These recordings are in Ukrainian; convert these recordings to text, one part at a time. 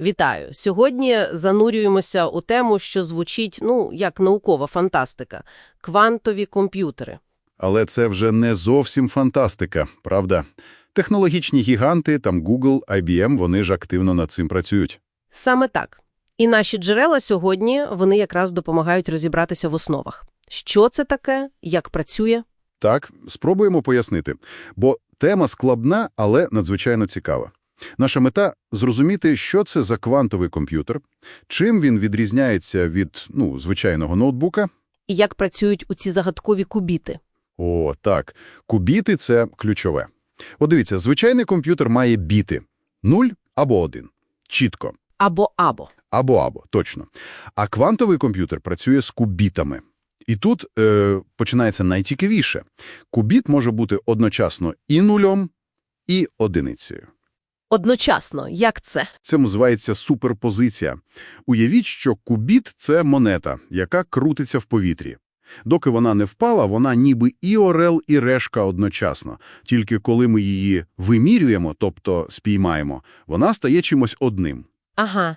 Вітаю! Сьогодні занурюємося у тему, що звучить, ну, як наукова фантастика – квантові комп'ютери. Але це вже не зовсім фантастика, правда? Технологічні гіганти, там Google, IBM, вони ж активно над цим працюють. Саме так. І наші джерела сьогодні, вони якраз допомагають розібратися в основах. Що це таке, як працює? Так, спробуємо пояснити. Бо тема складна, але надзвичайно цікава. Наша мета – зрозуміти, що це за квантовий комп'ютер, чим він відрізняється від, ну, звичайного ноутбука. І як працюють у ці загадкові кубіти? О, так, кубіти – це ключове. От дивіться, звичайний комп'ютер має біти – 0 або 1. Чітко. Або-або. Або-або, точно. А квантовий комп'ютер працює з кубітами. І тут е, починається найцікавіше. Кубіт може бути одночасно і нульом, і одиницею. Одночасно. Як це? Це називається суперпозиція. Уявіть, що кубіт – це монета, яка крутиться в повітрі. Доки вона не впала, вона ніби і орел, і решка одночасно. Тільки коли ми її вимірюємо, тобто спіймаємо, вона стає чимось одним. Ага.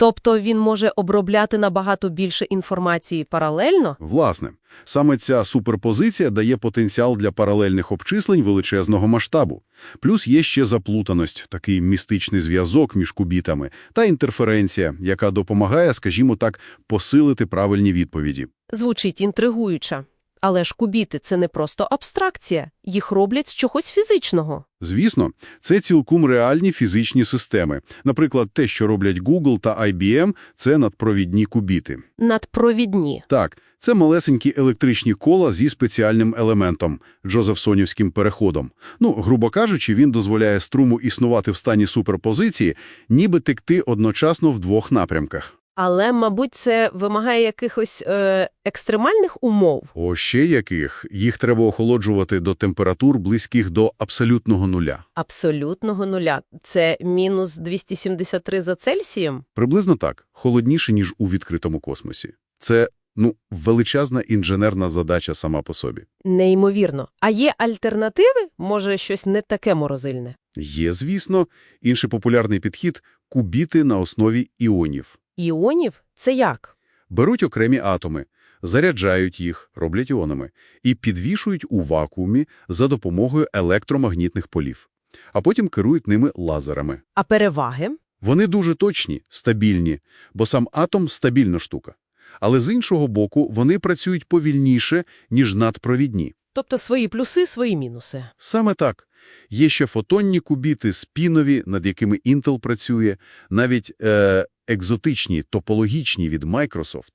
Тобто він може обробляти набагато більше інформації паралельно? Власне, саме ця суперпозиція дає потенціал для паралельних обчислень величезного масштабу. Плюс є ще заплутаність, такий містичний зв'язок між кубітами, та інтерференція, яка допомагає, скажімо так, посилити правильні відповіді. Звучить інтригуюче. Але ж кубіти – це не просто абстракція. Їх роблять з чогось фізичного. Звісно, це цілком реальні фізичні системи. Наприклад, те, що роблять Google та IBM – це надпровідні кубіти. Надпровідні. Так, це малесенькі електричні кола зі спеціальним елементом – джозефсонівським переходом. Ну, грубо кажучи, він дозволяє струму існувати в стані суперпозиції, ніби текти одночасно в двох напрямках. Але, мабуть, це вимагає якихось е, екстремальних умов. О, ще яких? Їх треба охолоджувати до температур, близьких до абсолютного нуля. Абсолютного нуля. Це мінус 273 за Цельсієм? Приблизно так. Холодніше, ніж у відкритому космосі. Це, ну, величезна інженерна задача сама по собі. Неймовірно. А є альтернативи? Може, щось не таке морозильне? Є, звісно, інший популярний підхід – кубіти на основі іонів. Іонів? Це як? Беруть окремі атоми, заряджають їх, роблять іонами, і підвішують у вакуумі за допомогою електромагнітних полів. А потім керують ними лазерами. А переваги? Вони дуже точні, стабільні, бо сам атом – стабільна штука. Але з іншого боку, вони працюють повільніше, ніж надпровідні. Тобто свої плюси, свої мінуси. Саме так. Є ще фотонні кубіти, спінові, над якими Intel працює, навіть е, екзотичні, топологічні від Microsoft.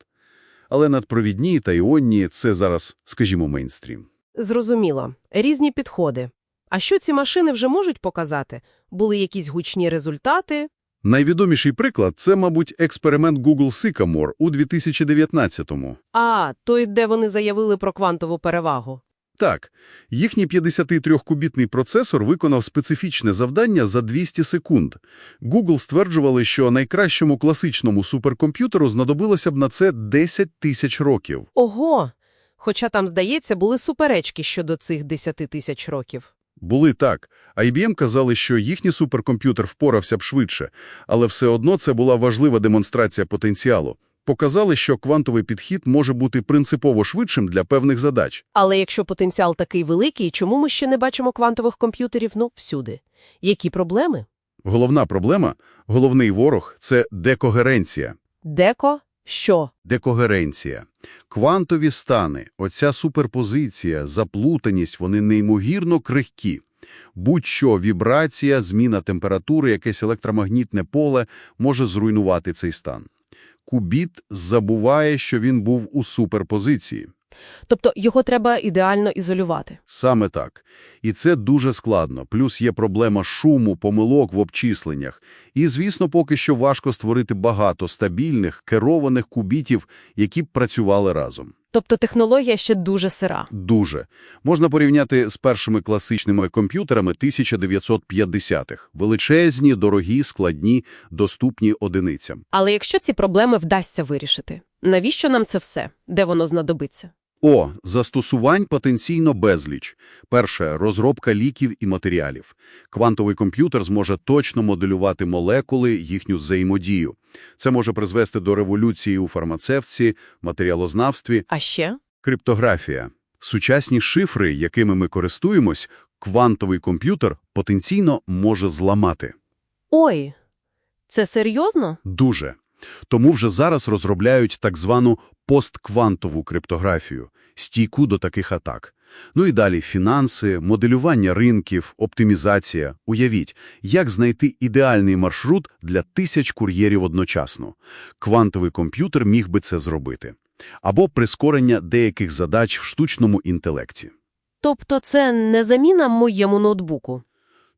Але надпровідні та іонні – це зараз, скажімо, мейнстрім. Зрозуміло. Різні підходи. А що ці машини вже можуть показати? Були якісь гучні результати? Найвідоміший приклад – це, мабуть, експеримент Google Sycamore у 2019-му. А, той, де вони заявили про квантову перевагу. Так, їхній 53-кубітний процесор виконав специфічне завдання за 200 секунд. Google стверджували, що найкращому класичному суперкомп'ютеру знадобилося б на це 10 тисяч років. Ого! Хоча там, здається, були суперечки щодо цих 10 тисяч років. Були так. IBM казали, що їхній суперкомп'ютер впорався б швидше, але все одно це була важлива демонстрація потенціалу. Показали, що квантовий підхід може бути принципово швидшим для певних задач. Але якщо потенціал такий великий, чому ми ще не бачимо квантових комп'ютерів, ну, всюди? Які проблеми? Головна проблема, головний ворог – це декогеренція. Деко? Що? Декогеренція. Квантові стани, оця суперпозиція, заплутаність, вони неймовірно крихкі. Будь-що вібрація, зміна температури, якесь електромагнітне поле може зруйнувати цей стан. Кубіт забуває, що він був у суперпозиції. Тобто його треба ідеально ізолювати. Саме так. І це дуже складно. Плюс є проблема шуму, помилок в обчисленнях. І, звісно, поки що важко створити багато стабільних, керованих кубітів, які б працювали разом. Тобто технологія ще дуже сира. Дуже. Можна порівняти з першими класичними комп'ютерами 1950-х. Величезні, дорогі, складні, доступні одиницям. Але якщо ці проблеми вдасться вирішити, навіщо нам це все? Де воно знадобиться? О, застосувань потенційно безліч. Перше – розробка ліків і матеріалів. Квантовий комп'ютер зможе точно моделювати молекули, їхню взаємодію. Це може призвести до революції у фармацевтці, матеріалознавстві, А ще? криптографія. Сучасні шифри, якими ми користуємось, квантовий комп'ютер потенційно може зламати. Ой, це серйозно? Дуже. Тому вже зараз розробляють так звану постквантову криптографію, стійку до таких атак. Ну і далі фінанси, моделювання ринків, оптимізація. Уявіть, як знайти ідеальний маршрут для тисяч кур'єрів одночасно. Квантовий комп'ютер міг би це зробити. Або прискорення деяких задач в штучному інтелекті. Тобто це не заміна моєму ноутбуку?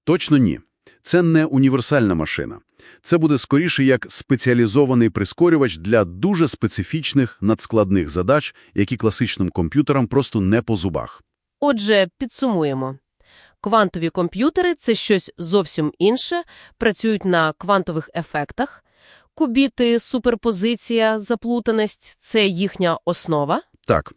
Точно ні. Це не універсальна машина. Це буде скоріше як спеціалізований прискорювач для дуже специфічних надскладних задач, які класичним комп'ютерам просто не по зубах. Отже, підсумуємо. Квантові комп'ютери – це щось зовсім інше, працюють на квантових ефектах. Кубіти, суперпозиція, заплутаність – це їхня основа. Так,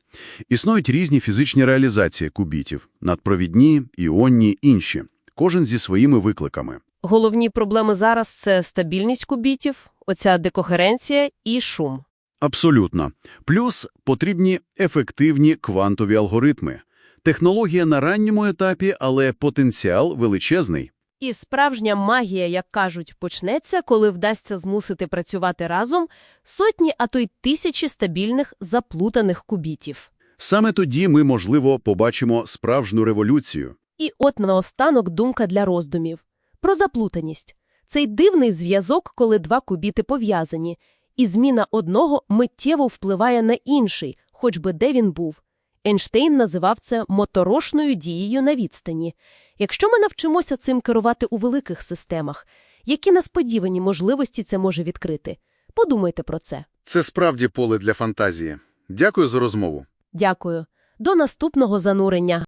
існують різні фізичні реалізації кубітів – надпровідні, іонні, інші. Кожен зі своїми викликами. Головні проблеми зараз – це стабільність кубітів, оця декохеренція і шум. Абсолютно. Плюс потрібні ефективні квантові алгоритми. Технологія на ранньому етапі, але потенціал величезний. І справжня магія, як кажуть, почнеться, коли вдасться змусити працювати разом сотні, а то й тисячі стабільних заплутаних кубітів. Саме тоді ми, можливо, побачимо справжню революцію. І от наостанок думка для роздумів. Про заплутаність. Цей дивний зв'язок, коли два кубіти пов'язані, і зміна одного миттєво впливає на інший, хоч би де він був. Ейнштейн називав це моторошною дією на відстані. Якщо ми навчимося цим керувати у великих системах, які несподівані можливості це може відкрити? Подумайте про це. Це справді поле для фантазії. Дякую за розмову. Дякую. До наступного занурення.